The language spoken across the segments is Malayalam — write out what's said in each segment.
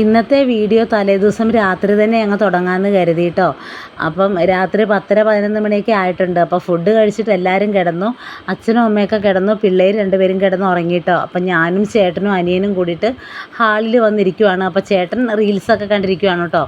ഇന്നത്തെ വീഡിയോ തലേദിവസം രാത്രി തന്നെ ഞങ്ങൾ തുടങ്ങാമെന്ന് കരുതിയിട്ടോ അപ്പം രാത്രി പത്തര പതിനൊന്ന് മണിയൊക്കെ ആയിട്ടുണ്ട്. അപ്പോൾ ഫുഡ് കഴിച്ചിട്ട് എല്ലാവരും കിടന്നു. അച്ഛനും അമ്മയൊക്കെ കിടന്നു. പിള്ളേർ രണ്ടുപേരും കിടന്നു ഉറങ്ങിയിട്ടോ അപ്പം ഞാനും ചേട്ടനും അനിയനും കൂടിയിട്ട് ഹാളിൽ വന്നിരിക്കുവാണ്. അപ്പോൾ ചേട്ടൻ റീൽസൊക്കെ കണ്ടിരിക്കുവാണ് കേട്ടോ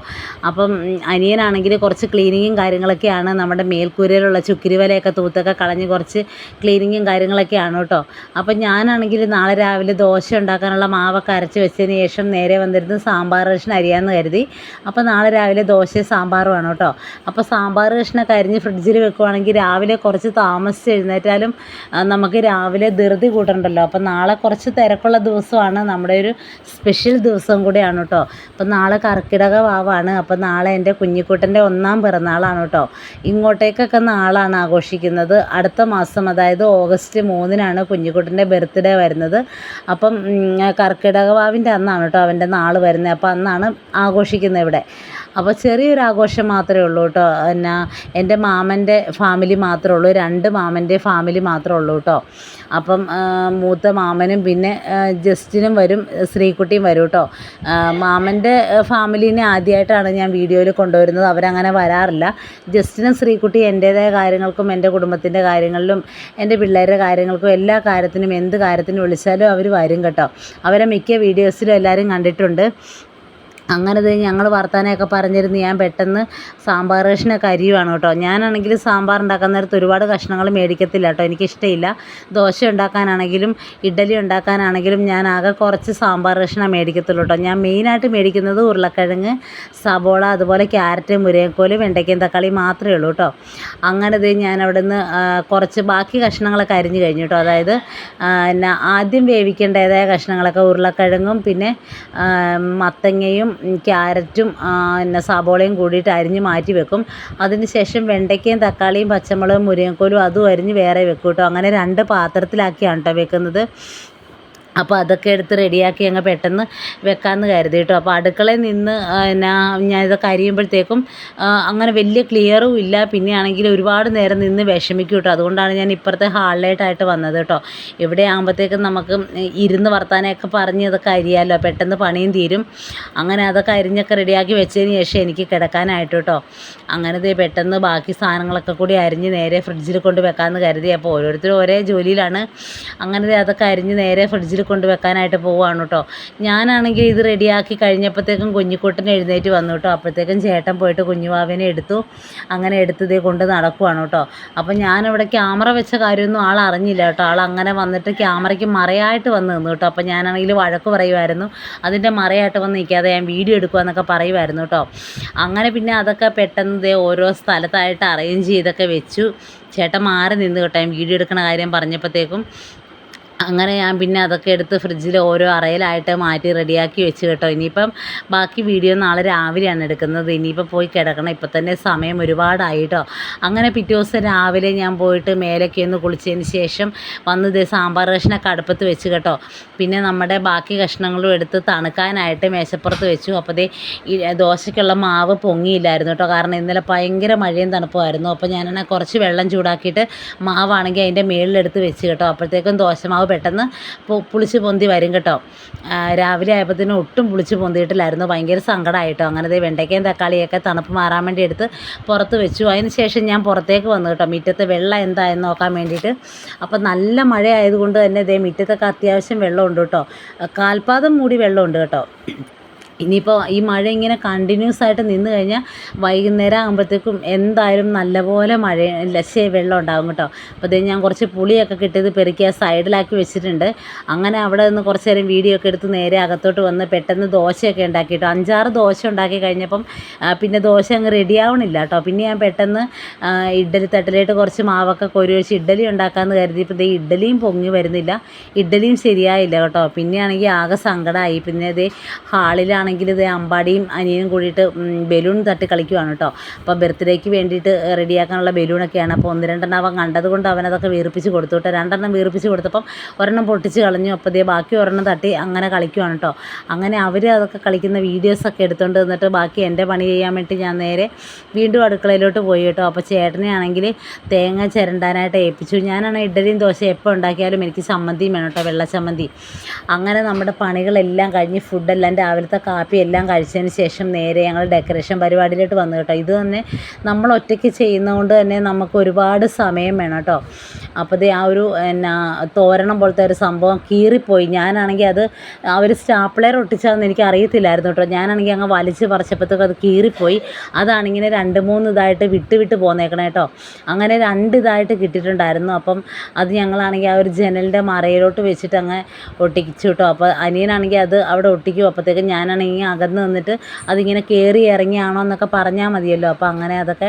അപ്പം അനിയനാണെങ്കിൽ കുറച്ച് ക്ലീനിങ്ങും കാര്യങ്ങളൊക്കെയാണ്. നമ്മുടെ മേൽക്കൂരയിലുള്ള ചുക്കിരി വലയൊക്കെ തൂത്തൊക്കെ കളഞ്ഞ് കുറച്ച് ക്ലീനിങ്ങും കാര്യങ്ങളൊക്കെയാണ് കേട്ടോ അപ്പം ഞാനാണെങ്കിൽ നാളെ രാവിലെ ദോശ ഉണ്ടാക്കാനുള്ള മാവൊക്കെ അരച്ച് വെച്ചതിന് ശേഷം നേരെ വന്നിരുന്ന് സാമ്പാർ കഷ്ണം അരിയാമെന്ന് കരുതി. അപ്പോൾ നാളെ രാവിലെ ദോശയും സാമ്പാറുമാണ് കേട്ടോ. അപ്പോൾ സാമ്പാർ കഷ്ണമൊക്കെ അരിഞ്ഞ് ഫ്രിഡ്ജിൽ വെക്കുവാണെങ്കിൽ രാവിലെ കുറച്ച് താമസിച്ച് എഴുന്നേറ്റാലും നമുക്ക് രാവിലെ ധൃതി കൂട്ടണ്ടല്ലോ. അപ്പോൾ നാളെ കുറച്ച് തിരക്കുള്ള ദിവസമാണ് നമ്മുടെ ഒരു സ്പെഷ്യൽ ദിവസം കൂടിയാണ് കേട്ടോ. അപ്പോൾ നാളെ കർക്കിടക വാവാണ്. അപ്പോൾ നാളെ എന്റെ കുഞ്ഞിക്കുട്ടന്റെ ഒന്നാം പിറന്നാളാണ് കേട്ടോ. ഇങ്ങോട്ടേക്കൊക്കെ നാളാണ് ആഘോഷിക്കുന്നത്. അടുത്ത മാസം അതായത് ഓഗസ്റ്റ് മൂന്നിനാണ് കുഞ്ഞിക്കുട്ടന്റെ ബർത്ത്ഡേ വരുന്നത്. അപ്പം കർക്കിടക വാവിന്റെ അന്നാണ് കേട്ടോ അവന്റെ നാൾ വരുന്നത്. അപ്പോൾ അന്നാണ് ആഘോഷിക്കുന്നത് ഇവിടെ. അപ്പോൾ ചെറിയൊരു ആഘോഷം മാത്രമേ ഉള്ളൂ കേട്ടോ. എന്നാ എന്റെ മാമന്റെ ഫാമിലി മാത്രമേ ഉള്ളൂ. രണ്ട് മാമന്റെ ഫാമിലി മാത്രമേ ഉള്ളൂ കേട്ടോ. അപ്പം മൂത്ത മാമനും പിന്നെ ജസ്റ്റിനും വരും ശ്രീക്കുട്ടിയും വരും കേട്ടോ. മാമന്റെ ഫാമിലിനെ ആദ്യമായിട്ടാണ് ഞാൻ വീഡിയോയിൽ കൊണ്ടുവരുന്നത്. അവരങ്ങനെ വരാറില്ല. ജസ്റ്റിനും ശ്രീകുട്ടി എന്റേതായ കാര്യങ്ങൾക്കും എന്റെ കുടുംബത്തിന്റെ കാര്യങ്ങളിലും എന്റെ പിള്ളേരുടെ കാര്യങ്ങൾക്കും എല്ലാ കാര്യത്തിനും എന്ത് കാര്യത്തിനും വിളിച്ചാലും അവർ വരും കേട്ടോ. അവരെ മിക്ക വീഡിയോസിലും എല്ലാവരും കണ്ടിട്ടുണ്ട്. അങ്ങനെ ദേ ഞങ്ങൾ വർത്താനമൊക്കെ പറഞ്ഞിരുന്നു ഞാൻ പെട്ടെന്ന് സാമ്പാർ കഷ്ണമൊക്കെ അരിയുവാണ് കേട്ടോ. ഞാനാണെങ്കിൽ സാമ്പാർ ഉണ്ടാക്കാൻ നേരത്ത് ഒരുപാട് കഷ്ണങ്ങൾ മേടിക്കത്തില്ല കേട്ടോ. എനിക്കിഷ്ടമില്ല. ദോശ ഉണ്ടാക്കാനാണെങ്കിലും ഇഡ്ഡലി ഉണ്ടാക്കാനാണെങ്കിലും ഞാൻ ആകെ കുറച്ച് സാമ്പാർ കഷ്ണം മേടിക്കത്തുള്ളൂ കേട്ടോ. ഞാൻ മെയിനായിട്ട് മേടിക്കുന്നത് ഉരുളക്കിഴങ്ങ് സബോള അതുപോലെ ക്യാരറ്റ് മുരിങ്ങക്കോൽ വെണ്ടയ്ക്കയും തക്കാളി മാത്രമേ ഉള്ളൂ കേട്ടോ. അങ്ങനെ ദേ ഞാൻ അവിടെ നിന്ന് കുറച്ച് ബാക്കി കഷ്ണങ്ങളൊക്കെ അരിഞ്ഞു കഴിഞ്ഞു കേട്ടോ. അതായത് എന്നാ ആദ്യം വേവിക്കേണ്ടതായ കഷ്ണങ്ങളൊക്കെ ഉരുളക്കിഴങ്ങും പിന്നെ മത്തങ്ങയും ക്യാരറ്റും പിന്നെ സബോളയും കൂടിയിട്ട് അരിഞ്ഞ് മാറ്റി വെക്കും. അതിന് ശേഷം വെണ്ടയ്ക്കയും തക്കാളിയും പച്ചമുളകും മുരിങ്ങക്കോലും അതും അരിഞ്ഞ് വേറെ വെക്കും കേട്ടോ. അങ്ങനെ രണ്ട് പാത്രത്തിലാക്കിയാണ് കേട്ടോ വെക്കുന്നത്. അപ്പോൾ അതൊക്കെ എടുത്ത് റെഡിയാക്കി അങ്ങ് പെട്ടെന്ന് വെക്കാമെന്ന് കരുതി കേട്ടോ അപ്പോൾ അടുക്കളയിൽ നിന്ന് എന്നാ ഞാൻ ഇതൊക്കെ അരിയുമ്പോഴത്തേക്കും അങ്ങനെ വലിയ ക്ലിയറും ഇല്ല. പിന്നെ ആണെങ്കിൽ ഒരുപാട് നേരം നിന്ന് വിഷമിക്കും കേട്ടോ അതുകൊണ്ടാണ് ഞാൻ ഇപ്പുറത്തെ ഹാളിലേട്ടായിട്ട് വന്നത് കേട്ടോ ഇവിടെ ആകുമ്പോഴത്തേക്കും നമുക്ക് ഇരുന്ന് വർത്താനമൊക്കെ പറഞ്ഞ് ഇതൊക്കെ അരിയാമല്ലോ പെട്ടെന്ന് പണിയും തീരും. അങ്ങനെ അതൊക്കെ അരിഞ്ഞൊക്കെ റെഡിയാക്കി വെച്ചതിന് ശേഷം എനിക്ക് കിടക്കാനായിട്ട് കേട്ടോ അങ്ങനെ ദേ പെട്ടെന്ന് ബാക്കി സാധനങ്ങളൊക്കെ കൂടി അരിഞ്ഞ് നേരെ ഫ്രിഡ്ജിൽ കൊണ്ട് വെക്കാമെന്ന് കരുതി. അപ്പോൾ ഓരോരുത്തരും ഒരേ ജോലിയിലാണ്. അങ്ങനെ അതൊക്കെ അരിഞ്ഞ് നേരെ ഫ്രിഡ്ജിൽ കൊണ്ട് വെക്കാനായിട്ട് പോവുകയാണ് കേട്ടോ. ഞാനാണെങ്കിൽ ഇത് റെഡിയാക്കി കഴിഞ്ഞപ്പോഴത്തേക്കും കുഞ്ഞിക്കുട്ടൻ എഴുന്നേറ്റ് വന്നു കേട്ടോ. അപ്പോഴത്തേക്കും ചേട്ടൻ പോയിട്ട് കുഞ്ഞുവാവിനെ എടുത്തു. അങ്ങനെ എടുത്ത് ദേ കൊണ്ട് നടക്കുവാണ് കേട്ടോ. അപ്പം ഞാനിവിടെ ക്യാമറ വെച്ച കാര്യമൊന്നും ആൾ അറിഞ്ഞില്ല കേട്ടോ. ആൾ അങ്ങനെ വന്നിട്ട് ക്യാമറയ്ക്ക് മറയായിട്ട് വന്ന് നിന്നു കേട്ടോ. അപ്പം ഞാനാണെങ്കിൽ വഴക്ക് പറയുമായിരുന്നു. അതിന്റെ മറയായിട്ട് വന്ന് നിൽക്കാതെ ഞാൻ വീഡിയോ എടുക്കുമെന്നൊക്കെ പറയുമായിരുന്നു കേട്ടോ. അങ്ങനെ പിന്നെ അതൊക്കെ പെട്ടെന്ന് ദേ ഓരോ സ്ഥലത്തായിട്ട് അറേഞ്ച് ചെയ്തൊക്കെ വെച്ചു. ചേട്ടൻ മാറി നിന്ന് കേട്ടോ. ഞാൻ വീഡിയോ എടുക്കുന്ന കാര്യം പറഞ്ഞപ്പോഴത്തേക്കും അങ്ങനെ ഞാൻ പിന്നെ അതൊക്കെ എടുത്ത് ഫ്രിഡ്ജിൽ ഓരോ അറയിലായിട്ട് മാറ്റി റെഡിയാക്കി വെച്ച് കേട്ടോ. ഇനിയിപ്പം ബാക്കി വീഡിയോ നാളെ രാവിലെയാണ് എടുക്കുന്നത്. ഇനിയിപ്പോൾ പോയി കിടക്കണം. ഇപ്പം തന്നെ സമയം ഒരുപാടായി കേട്ടോ അങ്ങനെ പിറ്റേ ദിവസം രാവിലെ ഞാൻ പോയിട്ട് മേലൊക്കെ ഒന്ന് കുളിച്ചതിന് ശേഷം വന്ന് ദേ സാമ്പാർ കഷ്ണമൊക്കെ അടുപ്പത്ത് വെച്ച് കേട്ടോ. പിന്നെ നമ്മുടെ ബാക്കി കഷ്ണങ്ങളും എടുത്ത് തണുക്കാനായിട്ട് മേശപ്പുറത്ത് വെച്ചു. അപ്പോൾ ദേ ദോശയ്ക്കുള്ള മാവ് പൊങ്ങിയില്ലായിരുന്നു കേട്ടോ. കാരണം ഇന്നലെ ഭയങ്കര മഴയും തണുപ്പുമായിരുന്നു. അപ്പോൾ ഞാനാണെ കുറച്ച് വെള്ളം ചൂടാക്കിയിട്ട് മാവാണെങ്കിൽ അതിന്റെ മേളിലെടുത്ത് വെച്ച് കേട്ടോ. അപ്പോഴത്തേക്കും ദോശമാവ് പെട്ടെന്ന് പൊ- പുളിച്ച് പൊന്തി വരും കേട്ടോ. രാവിലെ ആയപ്പോഴത്തേനും ഒട്ടും പുളിച്ച് പൊന്തിയിട്ടില്ലായിരുന്നു. ഭയങ്കര സങ്കടമായിട്ടോ അങ്ങനെ ഇതേ വെണ്ടയ്ക്കയും തക്കാളിയൊക്കെ തണുപ്പ് മാറാൻ വേണ്ടി എടുത്ത് പുറത്ത് വെച്ചു. അതിന് ശേഷം ഞാൻ പുറത്തേക്ക് വന്നു കേട്ടോ. മുറ്റത്ത് വെള്ളം എന്തായെന്ന് നോക്കാൻ വേണ്ടിയിട്ട്. അപ്പോൾ നല്ല മഴ ആയതുകൊണ്ട് തന്നെ ഇതേ മുറ്റത്തൊക്കെ അത്യാവശ്യം വെള്ളമുണ്ട് കേട്ടോ. കാൽപാദം മൂടി വെള്ളമുണ്ട് കേട്ടോ. ഇനിയിപ്പോൾ ഈ മഴ ഇങ്ങനെ കണ്ടിന്യൂസ് ആയിട്ട് നിന്ന് കഴിഞ്ഞാൽ വൈകുന്നേരം ആകുമ്പോഴത്തേക്കും എന്തായാലും നല്ലപോലെ മഴ ലശ്ശേ വെള്ളം ഉണ്ടാകും കേട്ടോ. അപ്പോൾ ഇത് ഞാൻ കുറച്ച് പുളിയൊക്കെ കിട്ടിയത് പെറുക്കി ആ സൈഡിലാക്കി വെച്ചിട്ടുണ്ട്. അങ്ങനെ അവിടെ നിന്ന് കുറച്ച് നേരം വീഡിയോ ഒക്കെ എടുത്ത് നേരെ അകത്തോട്ട് വന്ന് പെട്ടെന്ന് ദോശയൊക്കെ ഉണ്ടാക്കി കേട്ടോ അഞ്ചാറ് ദോശ ഉണ്ടാക്കി കഴിഞ്ഞപ്പം പിന്നെ ദോശ അങ്ങ് റെഡി ആവണില്ല കേട്ടോ. പിന്നെ ഞാൻ പെട്ടെന്ന് ഇഡ്ഡലി തട്ടിലായിട്ട് കുറച്ച് മാവൊക്കെ കൊരു വെച്ച് ഇഡ്ഡലി ഉണ്ടാക്കാമെന്ന് കരുതിയപ്പോൾ ഇതേ ഇഡ്ഡലിയും പൊങ്ങി വരുന്നില്ല. ഇഡ്ഡലിയും ശരിയായില്ല കേട്ടോ. പിന്നെയാണെങ്കിൽ ആകെ സങ്കടമായി പിന്നെ ദേ ഹാളിലാണെങ്കിൽ ഇത് അമ്പാടിയും അനിയനും കൂടിയിട്ട് ബലൂൺ തട്ടി കളിക്കുവാണ് കേട്ടോ. അപ്പോൾ ബർത്ത്ഡേക്ക് വേണ്ടിയിട്ട് റെഡിയാക്കാനുള്ള ബലൂണൊക്കെയാണ്. അപ്പോൾ ഒന്ന് രണ്ടെണ്ണം അവൻ കണ്ടത് കൊണ്ട് അവനതൊക്കെ വീർപ്പിച്ച് കൊടുത്തു കേട്ടോ. രണ്ടെണ്ണം വീർപ്പിച്ച് കൊടുത്തപ്പം ഒരെണ്ണം പൊട്ടിച്ച് കളഞ്ഞു. അപ്പോൾ ദേ ബാക്കി ഒരെണ്ണം തട്ടി അങ്ങനെ കളിക്കുവാണ് കേട്ടോ. അങ്ങനെ അവർ അതൊക്കെ കളിക്കുന്ന വീഡിയോസൊക്കെ എടുത്തുകൊണ്ട് നിന്നിട്ട് ബാക്കി എന്റെ പണി ചെയ്യാൻ വേണ്ടി ഞാൻ നേരെ വീണ്ടും അടുക്കളയിലോട്ട് പോയി കേട്ടോ. അപ്പോൾ ചേട്ടനെ ആണെങ്കിൽ തേങ്ങ ചിരണ്ടാനായിട്ട് ഏൽപ്പിച്ചു. ഞാനാണ് ഇഡലിയും ദോശ എപ്പോൾ ഉണ്ടാക്കിയാലും എനിക്ക് ചമ്മന്തിയും വേണം കേട്ടോ വെള്ള ചമ്മന്തി. അങ്ങനെ നമ്മുടെ പണികളെല്ലാം കഴിഞ്ഞ് ഫുഡെല്ലാം രാവിലത്തെ കാ കാപ്പി എല്ലാം കഴിച്ചതിന് ശേഷം നേരെ ഞങ്ങൾ ഡെക്കറേഷൻ പരിപാടിയിലോട്ട് വന്നു കേട്ടോ. ഇത് തന്നെ നമ്മൾ ഒറ്റയ്ക്ക് ചെയ്യുന്നതുകൊണ്ട് തന്നെ നമുക്ക് ഒരുപാട് സമയം വേണം കേട്ടോ. അപ്പോൾ ആ ഒരു എന്നാ തോരണം പോലത്തെ ഒരു സംഭവം കീറിപ്പോയി. ഞാനാണെങ്കിൽ അത് ആ ഒരു സ്റ്റാപ്ലെയർ ഒട്ടിച്ചതെന്ന് എനിക്ക് അറിയത്തില്ലായിരുന്നു കേട്ടോ. ഞാനാണെങ്കിൽ അങ്ങ് വലിച്ച് പറിച്ചപ്പോഴത്തേക്കും അത് കീറിപ്പോയി. അതാണിങ്ങനെ രണ്ട് മൂന്ന് ഇതായിട്ട് വിട്ട് വിട്ട് പോന്നേക്കണേ കേട്ടോ. അങ്ങനെ രണ്ട് ഇതായിട്ട് കിട്ടിയിട്ടുണ്ടായിരുന്നു. അപ്പം അത് ഞങ്ങളാണെങ്കിൽ ആ ഒരു ജനലിന്റെ മറയിലോട്ട് വെച്ചിട്ട് അങ്ങ് ഒട്ടിച്ചു കേട്ടോ. അപ്പോൾ അനിയനാണെങ്കിൽ അത് അവിടെ ഒട്ടിക്കും. അപ്പോഴത്തേക്കും ഞാനാണെങ്കിൽ അകന്ന് നിന്നിട്ട് അതിങ്ങനെ കയറി ഇറങ്ങിയാണോ എന്നൊക്കെ പറഞ്ഞാൽ മതിയല്ലോ. അപ്പോൾ അങ്ങനെ അതൊക്കെ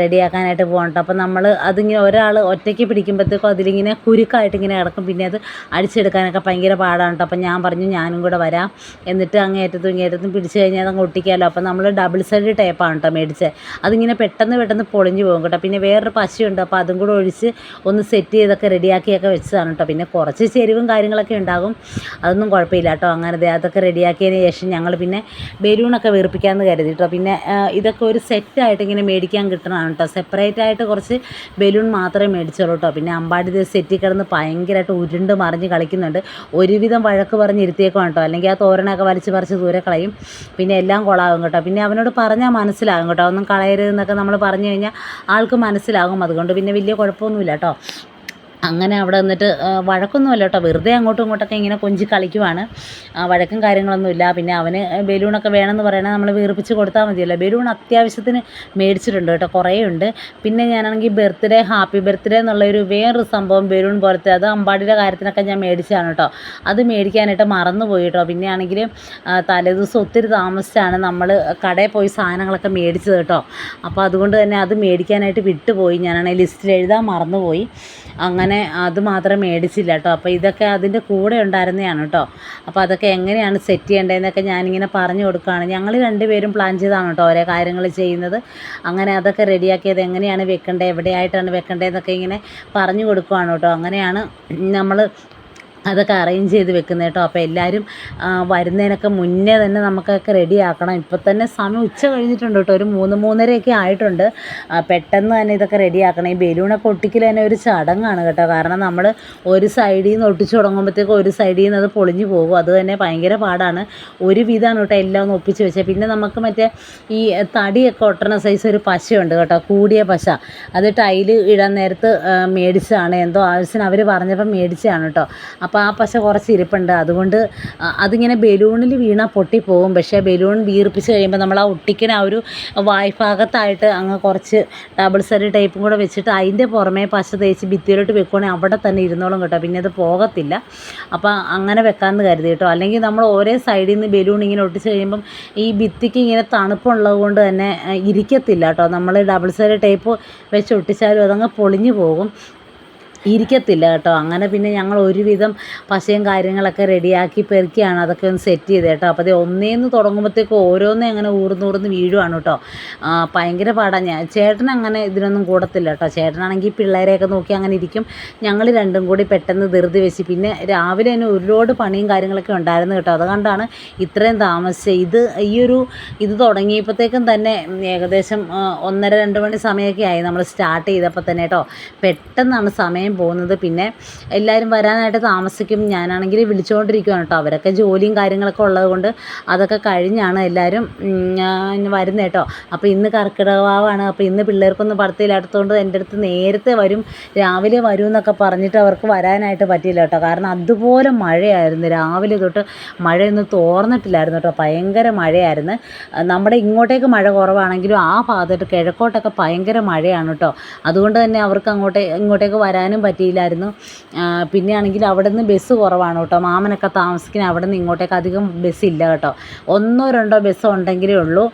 റെഡിയാക്കാനായിട്ട് പോകണം കേട്ടോ അപ്പോൾ നമ്മൾ അതിങ്ങനെ ഒരാൾ ഒറ്റയ്ക്ക് പിടിക്കുമ്പോഴത്തേക്കും അതിലിങ്ങനെ കുരുക്കായിട്ട് ഇങ്ങനെ കിടക്കും. പിന്നെ അത് അടിച്ചെടുക്കാനൊക്കെ ഭയങ്കര പാടാണ് അപ്പോൾ ഞാൻ പറഞ്ഞു ഞാനും കൂടെ വരാം. എന്നിട്ട് അങ്ങേറ്റത്തും ഇങ്ങേറ്റത്തും പിടിച്ചു കഴിഞ്ഞാൽ അതങ്ങ് ഒട്ടിക്കാമല്ലോ അപ്പോൾ നമ്മൾ ഡബിൾ സൈഡ് ടേപ്പാണ് കേട്ടോ മേടിച്ചത് അതിങ്ങനെ പെട്ടെന്ന് പെട്ടെന്ന് പൊളിഞ്ഞു പോകും കേട്ടോ പിന്നെ വേറൊരു പശയുണ്ട്. അപ്പോൾ അതും കൂടെ ഒഴിച്ച് ഒന്ന് സെറ്റ് ചെയ്തൊക്കെ റെഡിയാക്കിയൊക്കെ വെച്ചതാണ് കേട്ടോ പിന്നെ കുറച്ച് ചെരിവും കാര്യങ്ങളൊക്കെ ഉണ്ടാകും. അതൊന്നും കുഴപ്പമില്ല കേട്ടോ അങ്ങനെ അതൊക്കെ റെഡിയാക്കിയതിന് ശേഷം ഞങ്ങൾ പിന്നെ ബലൂണൊക്കെ വീർപ്പിക്കാമെന്ന് കരുതി കേട്ടോ പിന്നെ ഇതൊക്കെ ഒരു സെറ്റായിട്ട് ഇങ്ങനെ മേടിക്കാൻ കിട്ടണതാണ് കേട്ടോ സെപ്പറേറ്റ് ആയിട്ട് കുറച്ച് ബലൂൺ മാത്രമേ മേടിച്ചുള്ളൂ കേട്ടോ പിന്നെ അമ്പാടി സെറ്റിൽ കിടന്ന് ഭയങ്കരമായിട്ട് ഉരുണ്ട് മറിഞ്ഞ് കളിക്കുന്നുണ്ട്. ഒരുവിധം വഴക്ക് പറഞ്ഞ് ഇരുത്തിയേക്കുവാണ് കേട്ടോ അല്ലെങ്കിൽ ആ തോരണമൊക്കെ വലിച്ച് പറിച്ച് ദൂരെ കളയും. പിന്നെ എല്ലാം കൊളാകും കേട്ടോ പിന്നെ അവനോട് പറഞ്ഞാൽ മനസ്സിലാകും കേട്ടോ ഒന്നും കളയരുതെന്നൊക്കെ നമ്മൾ പറഞ്ഞു കഴിഞ്ഞാൽ ആൾക്ക് മനസ്സിലാകും. അതുകൊണ്ട് പിന്നെ വലിയ കുഴപ്പമൊന്നുമില്ല കേട്ടോ അങ്ങനെ അവിടെ നിന്നിട്ട് വഴക്കൊന്നുമല്ല കേട്ടോ. വെറുതെ അങ്ങോട്ടും ഇങ്ങോട്ടൊക്കെ ഇങ്ങനെ കൊഞ്ചി കളിക്കുവാണ്. വഴക്കും കാര്യങ്ങളൊന്നുമില്ല പിന്നെ അവന് ബലൂണൊക്കെ വേണമെന്ന് പറയണത് നമ്മൾ വീർപ്പിച്ച് കൊടുത്താൽ മതിയല്ലോ. ബലൂൺ അത്യാവശ്യത്തിന് മേടിച്ചിട്ടുണ്ട് കേട്ടോ. കുറേ ഉണ്ട്. പിന്നെ ഞാനാണെങ്കിൽ ബർത്ത്ഡേ ഹാപ്പി ബർത്ത്ഡേ എന്നുള്ള ഒരു വേറൊരു സംഭവം ബലൂൺ പോലത്തെ അത് അമ്പാടിയുടെ കാര്യത്തിനൊക്കെ ഞാൻ മേടിച്ചതാണ് കേട്ടോ. അത് മേടിക്കാനായിട്ട് മറന്നുപോയി കേട്ടോ. പിന്നെ ആണെങ്കിൽ തലേദിവസം ഒത്തിരി താമസിച്ചാണ് നമ്മൾ കടയിൽ പോയി സാധനങ്ങളൊക്കെ മേടിച്ചത് കേട്ടോ. അപ്പോൾ അതുകൊണ്ട് തന്നെ അത് മേടിക്കാനായിട്ട് വിട്ടുപോയി. ഞാനാണെങ്കിൽ ലിസ്റ്റിൽ എഴുതാൻ മറന്നുപോയി. അങ്ങനെ അത് മാത്രം മേടിച്ചില്ല കേട്ടോ. അപ്പോൾ ഇതൊക്കെ അതിന്റെ കൂടെ ഉണ്ടായിരുന്നതാണ് കേട്ടോ. അപ്പോൾ അതൊക്കെ എങ്ങനെയാണ് സെറ്റ് ചെയ്യേണ്ടതെന്നൊക്കെ ഞാനിങ്ങനെ പറഞ്ഞു കൊടുക്കുകയാണ്. ഞങ്ങൾ രണ്ടുപേരും പ്ലാൻ ചെയ്താണ് കേട്ടോ ഓരോ കാര്യങ്ങൾ ചെയ്യുന്നത്. അങ്ങനെ അതൊക്കെ റെഡിയാക്കിയത് എങ്ങനെയാണ് വെക്കേണ്ടത് എവിടെയായിട്ടാണ് വെക്കേണ്ടതെന്നൊക്കെ ഇങ്ങനെ പറഞ്ഞു കൊടുക്കുകയാണ് കേട്ടോ. അങ്ങനെയാണ് നമ്മൾ അതൊക്കെ അറേഞ്ച് ചെയ്ത് വെക്കുന്നത് കേട്ടോ അപ്പോൾ എല്ലാവരും വരുന്നതിനൊക്കെ മുന്നേ തന്നെ നമുക്കൊക്കെ റെഡി ആക്കണം. ഇപ്പോൾ തന്നെ സമയം ഉച്ച കഴിഞ്ഞിട്ടുണ്ട് കേട്ടോ ഒരു മൂന്ന് മൂന്നരയൊക്കെ ആയിട്ടുണ്ട്. പെട്ടെന്ന് തന്നെ ഇതൊക്കെ റെഡി ആക്കണം. ഈ ബലൂണൊക്കെ ഒട്ടിക്കൽ തന്നെ ഒരു ചടങ്ങാണ് കേട്ടോ. കാരണം നമ്മൾ ഒരു സൈഡിൽ നിന്ന് ഒട്ടിച്ചു തുടങ്ങുമ്പോഴത്തേക്കും ഒരു സൈഡിൽ നിന്ന് അത് പൊളിഞ്ഞു പോകും. അത് തന്നെ ഭയങ്കര പാടാണ്. ഒരു വിധമാണ് കേട്ടോ എല്ലാം ഒന്ന് ഒപ്പിച്ച് വെച്ചത് പിന്നെ നമുക്ക് മറ്റേ ഈ തടിയൊക്കെ ഒട്ടണ സൈസ് ഒരു പശയുണ്ട് കേട്ടോ. കൂടിയ പശ. അത് ടൈൽ ഇടാൻ നേരത്ത് മേടിച്ചതാണ്. എന്തോ ആവശ്യത്തിന് അവർ പറഞ്ഞപ്പോൾ മേടിച്ചതാണ് കേട്ടോ അപ്പോൾ ആ പശ കുറച്ച് ഇരിപ്പുണ്ട്. അതുകൊണ്ട് അതിങ്ങനെ ബലൂണിൽ വീണാൽ പൊട്ടിപ്പോവും. പക്ഷേ ബലൂൺ വീർപ്പിച്ച് കഴിയുമ്പോൾ നമ്മൾ ആ ഒട്ടിക്കണ ആ ഒരു വായ്ഭാഗത്തായിട്ട് അങ്ങ് കുറച്ച് ഡബിൾ സൈഡ് ടൈപ്പും കൂടെ വെച്ചിട്ട് അതിന്റെ പുറമേ പശ തേച്ച് ഭിത്തിയിലോട്ട് വെക്കുവാണെങ്കിൽ അവിടെ തന്നെ ഇരുന്നോളും കേട്ടോ. പിന്നെ അത് പോകത്തില്ല. അപ്പോൾ അങ്ങനെ വെക്കാമെന്ന് കരുതി കേട്ടോ. അല്ലെങ്കിൽ നമ്മൾ ഓരോ സൈഡിൽ നിന്ന് ബലൂൺ ഇങ്ങനെ ഒട്ടിച്ച് കഴിയുമ്പം ഈ ഭിത്തിക്ക് ഇങ്ങനെ തണുപ്പുള്ളത് കൊണ്ട് തന്നെ ഇരിക്കത്തില്ല കേട്ടോ. നമ്മൾ ഡബിൾ സൈഡ് ടേപ്പ് വെച്ച് ഒട്ടിച്ചാലും അതങ്ങ് പൊളിഞ്ഞു പോകും. ഇരിക്കത്തില്ല കേട്ടോ. അങ്ങനെ പിന്നെ ഞങ്ങൾ ഒരുവിധം പശയും കാര്യങ്ങളൊക്കെ റെഡിയാക്കി പെറുക്കിയാണ്. അതൊക്കെ ഒന്ന് സെറ്റ് ചെയ്തത് കേട്ടോ. അപ്പോൾ അത് ഒന്നേന്ന് തുടങ്ങുമ്പോഴത്തേക്കും ഓരോന്നേ അങ്ങനെ ഊർന്നൂർന്ന് വീഴുവാണ് കേട്ടോ. ഭയങ്കര പാടാണ് ഞാൻ ചേട്ടൻ അങ്ങനെ ഇതിനൊന്നും കൂടത്തില്ല കേട്ടോ. ചേട്ടനാണെങ്കിൽ പിള്ളേരെയൊക്കെ നോക്കി അങ്ങനെ ഇരിക്കും. ഞങ്ങൾ രണ്ടും കൂടി പെട്ടെന്ന് ധൃതി വെച്ച് പിന്നെ രാവിലെ തന്നെ ഒരുപാട് പണിയും കാര്യങ്ങളൊക്കെ ഉണ്ടായിരുന്നു കേട്ടോ. അതുകൊണ്ടാണ് ഇത്രയും താമസിച്ചത്. ഇത് ഈ ഒരു ഇത് തുടങ്ങിയപ്പോഴത്തേക്കും തന്നെ ഏകദേശം ഒന്നര രണ്ട് മണി സമയമൊക്കെ ആയി നമ്മൾ സ്റ്റാർട്ട് ചെയ്തപ്പോൾ തന്നെ കേട്ടോ. പെട്ടെന്നാണ് സമയം പോകുന്നത്. പിന്നെ എല്ലാവരും വരാനായിട്ട് താമസിക്കും. ഞാനാണെങ്കിൽ വിളിച്ചുകൊണ്ടിരിക്കുകയാണ് കേട്ടോ. അവരൊക്കെ ജോലിയും കാര്യങ്ങളൊക്കെ ഉള്ളതുകൊണ്ട് അതൊക്കെ കഴിഞ്ഞാണ് എല്ലാവരും വരുന്നത് കേട്ടോ. അപ്പോൾ ഇന്ന് കർക്കിടകവാവാണ് അപ്പോൾ ഇന്ന് പിള്ളേർക്കൊന്നും പഠിത്തമില്ലാത്തതുകൊണ്ട് എന്റെ അടുത്ത് നേരത്തെ വരും. രാവിലെ വരും എന്നൊക്കെ പറഞ്ഞിട്ട് അവർക്ക് വരാനായിട്ട് പറ്റിയില്ല കേട്ടോ. കാരണം അതുപോലെ മഴയായിരുന്നു. രാവിലെ തൊട്ട് മഴയൊന്നും തോർന്നിട്ടില്ലായിരുന്നു കേട്ടോ. ഭയങ്കര മഴയായിരുന്നു. നമ്മുടെ ഇങ്ങോട്ടേക്ക് മഴ കുറവാണെങ്കിലും ആ ഭാഗത്തോട്ട് കിഴക്കോട്ടൊക്കെ ഭയങ്കര മഴയാണ് കേട്ടോ. അതുകൊണ്ട് തന്നെ അവർക്ക് അങ്ങോട്ടേ ഇങ്ങോട്ടേക്ക് വരാനും പറ്റിയില്ലായിരുന്നു. പിന്നെയാണെങ്കിൽ അവിടെ നിന്ന് ബസ് കുറവാണ് കേട്ടോ. മാമനൊക്കെ താമസിക്കുന്ന അവിടെ നിന്ന് ഇങ്ങോട്ടേക്ക് അധികം ബസ് ഇല്ല കേട്ടോ. ഒന്നോ രണ്ടോ ബസ് ഉണ്ടെങ്കിലേ ഉള്ളൂ.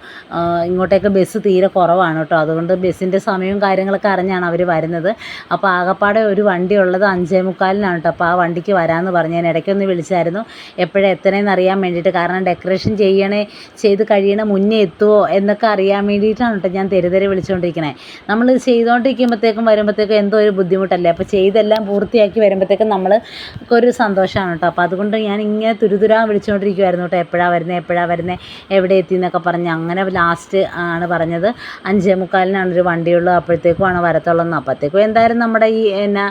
ഇങ്ങോട്ടേക്ക് ബസ് തീരെ കുറവാണ് കേട്ടോ. അതുകൊണ്ട് ബസ്സിന്റെ സമയവും കാര്യങ്ങളൊക്കെ അറിഞ്ഞാണ് അവർ വരുന്നത്. അപ്പോൾ ആകപ്പാടെ ഒരു വണ്ടി ഉള്ളത് അഞ്ചേ മുക്കാലിനാണ് കേട്ടോ. അപ്പോൾ ആ വണ്ടിക്ക് വരാമെന്ന് പറഞ്ഞു ഞാൻ ഇടയ്ക്കൊന്ന് വിളിച്ചായിരുന്നു. എപ്പോഴാണ് എത്തണേന്ന് അറിയാൻ വേണ്ടിയിട്ട് കാരണം ഡെക്കറേഷൻ ചെയ്യണേ ചെയ്ത് കഴിയണ മുന്നേ എത്തുമോ എന്നൊക്കെ അറിയാൻ വേണ്ടിയിട്ടാണ് കേട്ടോ ഞാൻ തെരുതെരെ വിളിച്ചുകൊണ്ടിരിക്കണേ നമ്മൾ ചെയ്തുകൊണ്ടിരിക്കുമ്പോഴത്തേക്കും വരുമ്പോഴത്തേക്കും എന്തോ ഒരു ബുദ്ധിമുട്ടല്ലേ? അപ്പോൾ ചെയ്തെല്ലാം പൂർത്തിയാക്കി വരുമ്പോഴത്തേക്കും നമ്മൾ ഒരു സന്തോഷമാണ് കേട്ടോ. അപ്പോൾ അതുകൊണ്ട് ഞാൻ ഇങ്ങനെ തുരുതുരാ വിളിച്ചുകൊണ്ടിരിക്കുമായിരുന്നു കേട്ടോ. എപ്പോഴാണ് വരുന്നത് എപ്പോഴാണ് വരുന്നത് എവിടെ എത്തി എന്നൊക്കെ പറഞ്ഞ് അങ്ങനെ ലാസ്റ്റ് ആണ് പറഞ്ഞത്. അഞ്ചേ മുക്കാലിനാണ് ഒരു വണ്ടിയുള്ളത് അപ്പോഴത്തേക്കുമാണ് വരത്തുള്ളതെന്ന്. അപ്പോഴത്തേക്കും എന്തായാലും നമ്മുടെ ഈ എന്നാ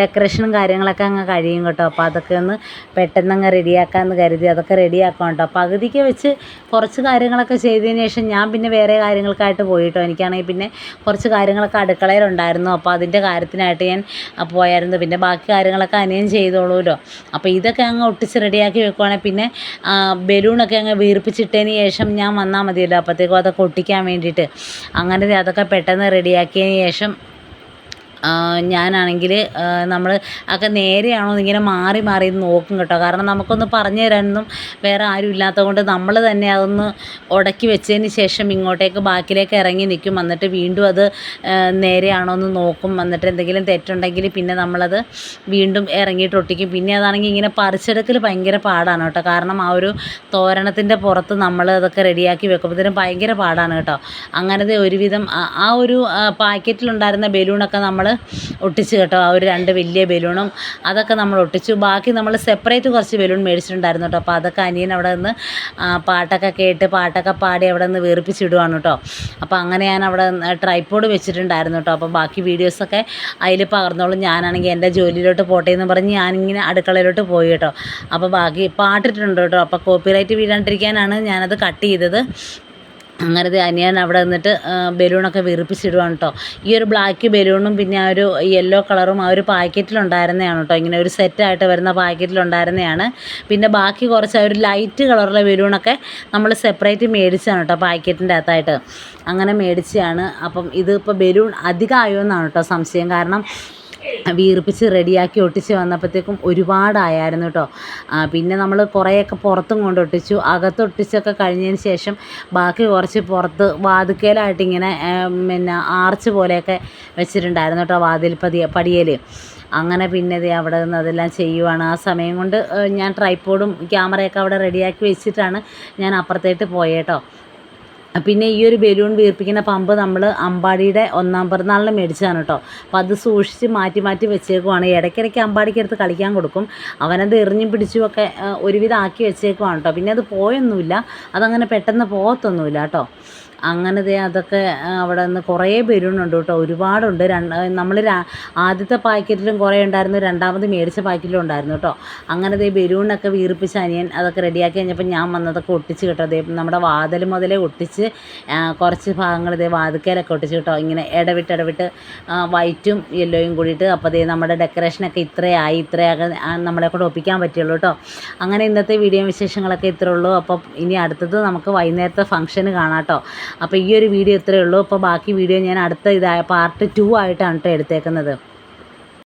ഡെക്കറേഷനും കാര്യങ്ങളൊക്കെ അങ്ങ് കഴിയും കേട്ടോ. അപ്പോൾ അതൊക്കെ ഒന്ന് പെട്ടെന്ന് അങ്ങ് റെഡിയാക്കാമെന്ന് കരുതി അതൊക്കെ റെഡിയാക്കാം കേട്ടോ. പകുതിക്ക് വെച്ച് കുറച്ച് കാര്യങ്ങളൊക്കെ ചെയ്തതിന് ശേഷം ഞാൻ പിന്നെ വേറെ കാര്യങ്ങൾക്കായിട്ട് പോയിട്ടോ എനിക്കാണെങ്കിൽ പിന്നെ കുറച്ച് കാര്യങ്ങളൊക്കെ അടുക്കളയിലുണ്ടായിരുന്നു. അപ്പോൾ അതിന്റെ കാര്യത്തിനായിട്ട് ഞാൻ പോയായിരുന്നു പിന്നെ ബാക്കി കാര്യങ്ങളൊക്കെ അനിയൻ ചെയ്തോളൂല്ലോ. അപ്പോൾ ഇതൊക്കെ അങ്ങ് ഒട്ടിച്ച് റെഡിയാക്കി വെക്കുവാണെങ്കിൽ പിന്നെ ബലൂണൊക്കെ അങ്ങ് വീർപ്പിച്ചിട്ടതിന് ശേഷം ഞാൻ വന്നാൽ മതിയല്ലോ. അപ്പോഴത്തേക്കും അതൊക്കെ ഒട്ടിക്കാൻ വേണ്ടിയിട്ട്. അങ്ങനെ അതൊക്കെ പെട്ടെന്ന് റെഡിയാക്കിയതിന് ശേഷം ഞാനാണെങ്കിൽ നമ്മൾ ഒക്കെ നേരെയാണോ എന്നിങ്ങനെ മാറി മാറി നോക്കും കേട്ടോ. കാരണം നമുക്കൊന്ന് പറഞ്ഞു തരാനൊന്നും വേറെ ആരും ഇല്ലാത്തത് കൊണ്ട് നമ്മൾ തന്നെ അതൊന്ന് ഉടക്കി വെച്ചതിന് ശേഷം ഇങ്ങോട്ടേക്ക് ബാക്കിലേക്ക് ഇറങ്ങി നിൽക്കും. എന്നിട്ട് വീണ്ടും അത് നേരെയാണോ എന്ന് നോക്കും. എന്നിട്ട് എന്തെങ്കിലും തെറ്റുണ്ടെങ്കിൽ പിന്നെ നമ്മളത് വീണ്ടും ഇറങ്ങിയിട്ട് ഒട്ടിക്കും. പിന്നെ അതാണെങ്കിൽ ഇങ്ങനെ പറിച്ചെടുക്കൽ ഭയങ്കര പാടാണ് കേട്ടോ. കാരണം ആ ഒരു തോരണത്തിന്റെ പുറത്ത് നമ്മൾ അതൊക്കെ റെഡിയാക്കി വെക്കുമ്പോഴത്തേനും ഭയങ്കര പാടാണ് കേട്ടോ. അങ്ങനത്തെ ഒരുവിധം ആ ഒരു പാക്കറ്റിലുണ്ടായിരുന്ന ബലൂണൊക്കെ നമ്മൾ ഒട്ടിച്ച് കേട്ടോ ആ ഒരു രണ്ട് വലിയ ബലൂണും അതൊക്കെ നമ്മൾ ഒട്ടിച്ചു. ബാക്കി നമ്മൾ സെപ്പറേറ്റ് കുറച്ച് ബലൂൺ മേടിച്ചിട്ടുണ്ടായിരുന്നു കേട്ടോ. അപ്പോൾ അതൊക്കെ അനിയൻ അവിടെ നിന്ന് പാട്ടൊക്കെ കേട്ട് പാട്ടൊക്കെ പാടി അവിടെ നിന്ന് വീർപ്പിച്ചിടുവാണ് കേട്ടോ. അപ്പോൾ അങ്ങനെ ഞാൻ അവിടെ ട്രൈപ്പോഡ് വെച്ചിട്ടുണ്ടായിരുന്നു കേട്ടോ. അപ്പോൾ ബാക്കി വീഡിയോസൊക്കെ അതിൽ പകർന്നോളും. ഞാനാണെങ്കിൽ എന്റെ ജോലിയിലോട്ട് പോട്ടെ എന്ന് പറഞ്ഞ് ഞാനിങ്ങനെ അടുക്കളയിലോട്ട് പോയി കേട്ടോ. അപ്പോൾ ബാക്കി പാട്ടിട്ടുണ്ട് കേട്ടോ. അപ്പോൾ കോപ്പിറൈറ്റ് വീഴാണ്ടിരിക്കാനാണ് ഞാനത് കട്ട് ചെയ്തത്. അങ്ങനത്തെ അനിയൻ അവിടെ നിന്നിട്ട് ബലൂണൊക്കെ വീർപ്പിച്ചിടുവാണ് കേട്ടോ ഈ ഒരു ബ്ലാക്ക് ബലൂണും പിന്നെ ആ ഒരു യെല്ലോ കളറും ആ ഒരു പാക്കറ്റിലുണ്ടായിരുന്നതാണ് കേട്ടോ ഇങ്ങനെ ഒരു സെറ്റായിട്ട് വരുന്ന പാക്കറ്റിലുണ്ടായിരുന്നതാണ് പിന്നെ ബാക്കി കുറച്ച് ആ ഒരു ലൈറ്റ് കളറുള്ള ബലൂണൊക്കെ നമ്മൾ സെപ്പറേറ്റ് മേടിച്ചതാണ് കേട്ടോ പാക്കറ്റിന്റെ അകത്തായിട്ട്. അങ്ങനെ മേടിച്ചതാണ് അപ്പം ഇതിപ്പോൾ ബലൂൺ അധികമായോ എന്നാണ് കേട്ടോ സംശയം. കാരണം വീർപ്പിച്ച് റെഡിയാക്കി ഒട്ടിച്ച് വന്നപ്പോഴത്തേക്കും ഒരുപാടായായിരുന്നു കേട്ടോ. പിന്നെ നമ്മൾ കുറേയൊക്കെ പുറത്തും കൊണ്ട് ഒട്ടിച്ചു. അകത്തൊട്ടിച്ചൊക്കെ കഴിഞ്ഞതിന് ശേഷം ബാക്കി കുറച്ച് പുറത്ത് വാതുക്കലായിട്ട് ഇങ്ങനെ പിന്നെ ആർച്ച് പോലെയൊക്കെ വെച്ചിട്ടുണ്ടായിരുന്നു കേട്ടോ വാതിൽ പതിയ പടിയേൽ അങ്ങനെ പിന്നെ ഇത് അവിടെ നിന്ന് അതെല്ലാം ചെയ്യുവാണ്. ആ സമയം കൊണ്ട് ഞാൻ ട്രൈപ്പോഡും ക്യാമറയൊക്കെ അവിടെ റെഡിയാക്കി വെച്ചിട്ടാണ് ഞാൻ അപ്പുറത്തേട്ട് പോയേട്ടോ പിന്നെ ഈ ഒരു ബലൂൺ വീർപ്പിക്കുന്ന പമ്പ് നമ്മൾ അമ്പാടിയുടെ ഒന്നാം പിറന്നാളിന് മേടിച്ചതാണ് കേട്ടോ. അപ്പോൾ അത് സൂക്ഷിച്ച് മാറ്റി മാറ്റി വെച്ചേക്കുവാണ്. ഇടയ്ക്കിടയ്ക്ക് അമ്പാടിക്ക് എടുത്ത് കളിക്കാൻ കൊടുക്കും. അവനത് എറിഞ്ഞും പിടിച്ചുമൊക്കെ ഒരുവിധം ആക്കി വെച്ചേക്കുവാണ് കേട്ടോ. പിന്നെ അത് പോയൊന്നുമില്ല. അതങ്ങനെ പെട്ടെന്ന് പോകത്തൊന്നുമില്ല കേട്ടോ. അങ്ങനെ ദേ അതൊക്കെ അവിടെ നിന്ന് കുറേ ബലൂണുണ്ട് കേട്ടോ. ഒരുപാടുണ്ട്. രണ്ട് നമ്മൾ ആദ്യത്തെ പാക്കറ്റിലും കുറേ ഉണ്ടായിരുന്നു. രണ്ടാമത് മേടിച്ച പാക്കറ്റിലും ഉണ്ടായിരുന്നു കേട്ടോ. അങ്ങനെ ദേ ബലൂണൊക്കെ വീർപ്പിച്ച് അനിയൻ അതൊക്കെ റെഡിയാക്കി കഴിഞ്ഞപ്പോൾ ഞാൻ വന്നതൊക്കെ ഒട്ടിച്ച് കേട്ടോ. ദേ നമ്മുടെ വാതിൽ മുതലേ ഒട്ടിച്ച് കുറച്ച് ഭാഗങ്ങൾ ദേ വാതിക്കലൊക്കെ ഒട്ടിച്ച് കേട്ടോ. ഇങ്ങനെ ഇടവിട്ട് ഇടവിട്ട് വൈറ്റും യെല്ലോയും കൂടിയിട്ട് അപ്പോൾ ദേ നമ്മുടെ ഡെക്കറേഷനൊക്കെ ഇത്രയായി. ഇത്രയൊക്കെ നമ്മളെ കൂടെ ഒപ്പിക്കാൻ പറ്റുള്ളൂ കേട്ടോ. അങ്ങനെ ഇന്നത്തെ വീഡിയോ വിശേഷങ്ങളൊക്കെ ഇത്രയുള്ളൂ അപ്പം ഇനി അടുത്തത് നമുക്ക് വൈകുന്നേരത്തെ ഫംഗ്ഷന് കാണാം കേട്ടോ. അപ്പോൾ ഈ ഒരു വീഡിയോ ഇത്രയേ ഉള്ളൂ. അപ്പോൾ ബാക്കി വീഡിയോ ഞാൻ അടുത്ത ഇതായ പാർട്ട് ടു ആയിട്ടാണ് കേട്ടോ എടുത്തേക്കുന്നത്.